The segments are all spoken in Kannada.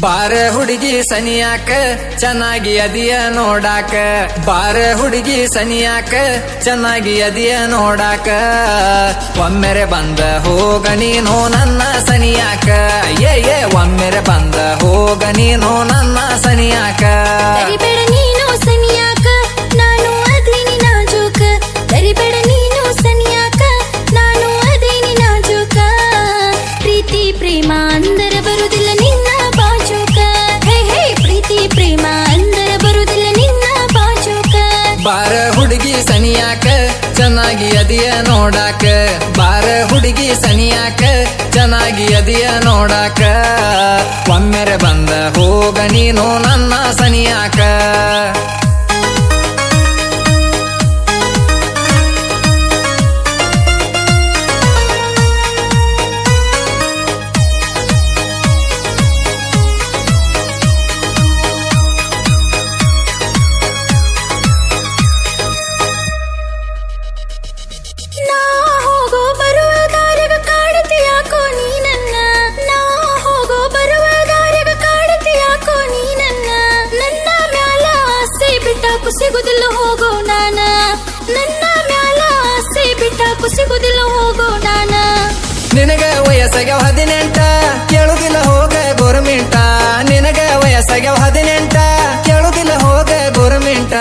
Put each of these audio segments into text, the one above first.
ಬಾರ ಹುಡುಗಿ ಸನಿಯಾಕ, ಚೆನ್ನಾಗಿ ಅದಿಯ ನೋಡಾಕ. ಬಾರ ಹುಡುಗಿ ಸನಿಯಾಕ, ಚೆನ್ನಾಗಿ ಅದಿಯ ನೋಡಾಕ. ಒಮ್ಮೆರೆ ಬಂದ ಹೋಗ ನೀನು ನನ್ನ ಸನಿಯಾಕ. ಏ ಒಮ್ಮೆರೆ ಬಂದ ಹೋಗ ನೀನು ನನ್ನ ಸನಿಯಾಕ. ಅದಿಯ ನೋಡಾಕ ಬಾರ ಹುಡುಗಿ ಸನಿಯಾಕ ಚೆನ್ನಾಗಿ ಅದಿಯ ನೋಡಾಕ. ಒಮ್ಮೆರೆ ಬಂದ ಹೋಗ ನೀನು ನನ್ನ ಸನಿಯಾಕ. ನಿನಗ ವಯಸ್ಸಾಗ್ಯಾವ ಹದಿನೆಂಟ, ಕೇಳುದಿಲ್ಲ ಹೋಗ ಗೋರ್ಮೆಂಟ ನಿನಗ ವಯಸ್ಸಾಗ್ಯಾವ ಹದಿನೆಂಟ, ಕೇಳುದಿಲ್ಲ ಹೋಗ ಗೋರ್ಮೆಂಟ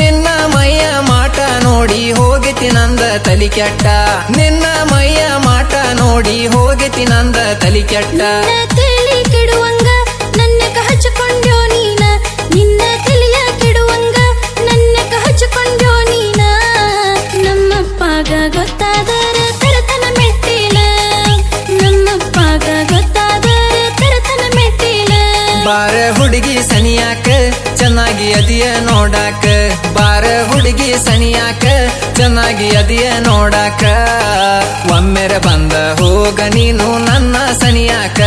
ನಿನ್ನ ಮೈಯ ಮಾಟ ನೋಡಿ ಹೋಗಿತಿ ನಂದ ತಲಿ ಕೆಟ್ಟ. ನಿನ್ನ ಮೈಯ ಮಾಟ ನೋಡಿ ಹೋಗಿತಿ ನಂದ ತಲಿ ಕೆಟ್ಟ. ಚೆನ್ನಾಗಿ ಅದಿಯ ನೋಡಾಕ. ಬಾರ ಹುಡುಗಿ ಸನಿಯಾಕ ಚೆನ್ನಾಗಿ ಅದಿಯ ನೋಡಾಕ. ಒಮ್ಮೆರೆ ಬಂದ ಹೋಗ ನೀನು ನನ್ನ ಸನಿಯಾಕ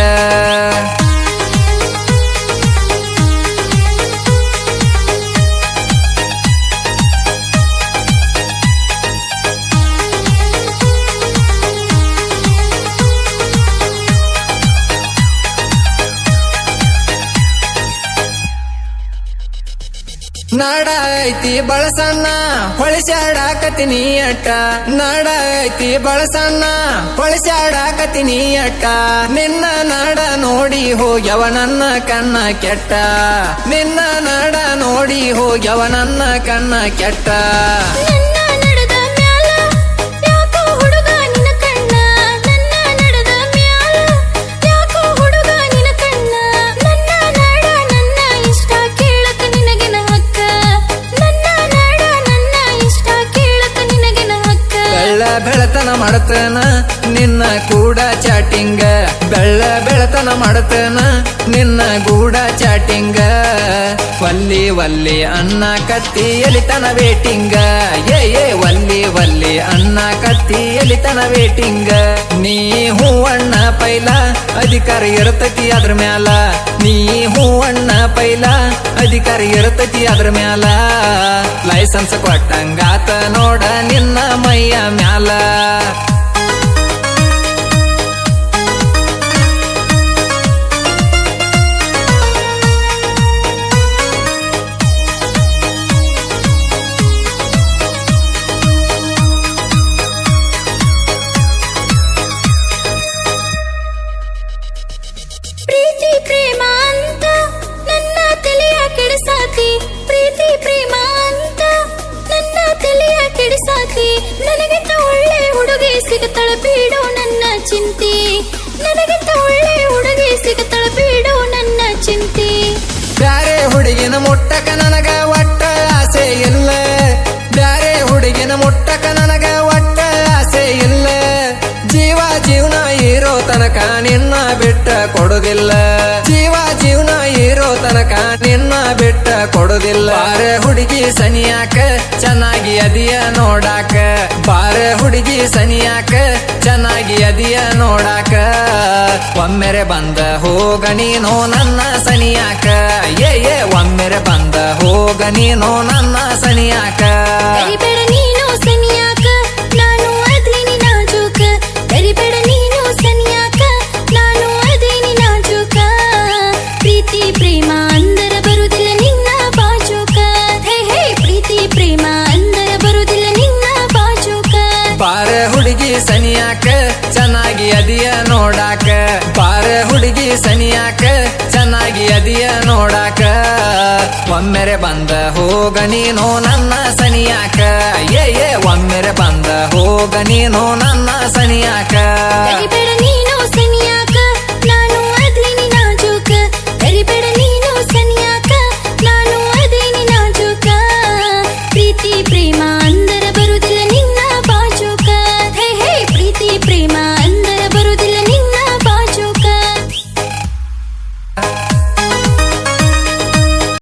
ನಾಡ ಐತಿ ಬಳಸಣ್ಣ ಹೊಳಿಸ್ಯಾಡಾಕತಿನಿ ಅಟ್ಟ. ನಾಡ ಐತಿ ಬಳಸಣ್ಣ ಹೊಳಿಸ್ಯಾಡಾಕತಿನಿ ಅಟ್ಟ. ನಿನ್ನ ನಾಡ ನೋಡಿ ಹೋಗ್ಯವ ನನ್ನ ಕಣ್ಣ ಕೆಟ್ಟ. ನಿನ್ನ ನಾಡ ನೋಡಿ ಹೋಗ್ಯವ ನನ್ನ ಕಣ್ಣ ಕೆಟ್ಟ. ಮಾಡತನ? ನಿನ್ನ ಕೂಡ ಚಾಟಿಂಗ ಬೆಳ್ಳ ಬೆಳತನ ಮಾಡತನ? ನಿನ್ನ ಗೂಡ ಚಾಟಿಂಗ ವಲ್ಲಿ ವಲ್ಲಿ ಅನ್ನ ಕತ್ತಿ ಎಲಿತನ ವೇಟಿಂಗ ಏ ಏ, ವಲ್ಲಿ ವಲ್ಲಿ ಅನ್ನ ಕತ್ತಿ ಎಲಿತನ ವೇಟಿಂಗ ನೀ ಹೂವಣ್ಣ ಪೈಲ, ಅಧಿಕಾರ ಇರತತಿ ಅದ್ರ ಮ್ಯಾಲ. ನೀ ಹೂ ಅಣ್ಣ ಪೈಲ, ಅಧಿಕಾರ ಇರತತಿ ಅದ್ರ ಮ್ಯಾಲ. ಲೈಸೆನ್ಸ್ ಕೊಟ್ಟಂಗಾತ ನೋಡ ನಿನ್ನ ಮೈಯ ಮ್ಯಾಲ. ನನಗಿಂತ ಒಳ್ಳೆ ಹುಡುಗಿ ಸಿಗತಳ ಬೀಡು ನನ್ನ ಚಿಂತೆ. ಬ್ಯಾರೆ ಹುಡುಗಿನ ಮುಟ್ಟಕ ನನಗ ಒಟ್ಟ ಆಸೆ ಇಲ್ಲ. ಬ್ಯಾರೆ ಹುಡುಗಿನ ಮುಟ್ಟಕ ನನಗ ಒಟ್ಟ ಆಸೆ ಇಲ್ಲ. ಜೀವ ಜೀವನ ಇರೋ ತನಕ ನಿನ್ನ ಬಿಟ್ಟ ಕೊಡುದಿಲ್ಲ. ಜೀವ ಜೀವನ ಇರೋ ತನಕ ನಿನ್ನ ಬಿಟ್ಟ ಕೊಡುದಿಲ್ಲ. ಬಾರೆ ಹುಡುಗಿ ಸನಿಯಾಕ ಚೆನ್ನಾಗಿ ಅದಿಯ ನೋಡಾಕ. ಬಾರೆ ಹುಡುಗಿ ಸನಿಯಾಕ ಚೆನ್ನಾಗಿ ಅದಿಯ ನೋಡಾಕ. ಒಮ್ಮೆರೆ ಬಂದ ಹೋಗ ನೀನು ನನ್ನ ಸನಿಯಾಕ. ಏ ಒಮ್ಮೆರೆ ಬಂದ ಹೋಗ ನೀನು ನನ್ನ ಸನಿಯಾಕ. ಚೆನ್ನಾಗಿ ಅದಿಯ ನೋಡಾಕ. ಒಮ್ಮೆರೆ ಬಂದ ಹೋಗ ನೀನು ನನ್ನ ಸನಿಯಾಕ. ಏ ಏ, ಒಮ್ಮೆರೆ ಬಂದ ಹೋಗ ನೀನು ನನ್ನ ಸನಿಯಾಕ.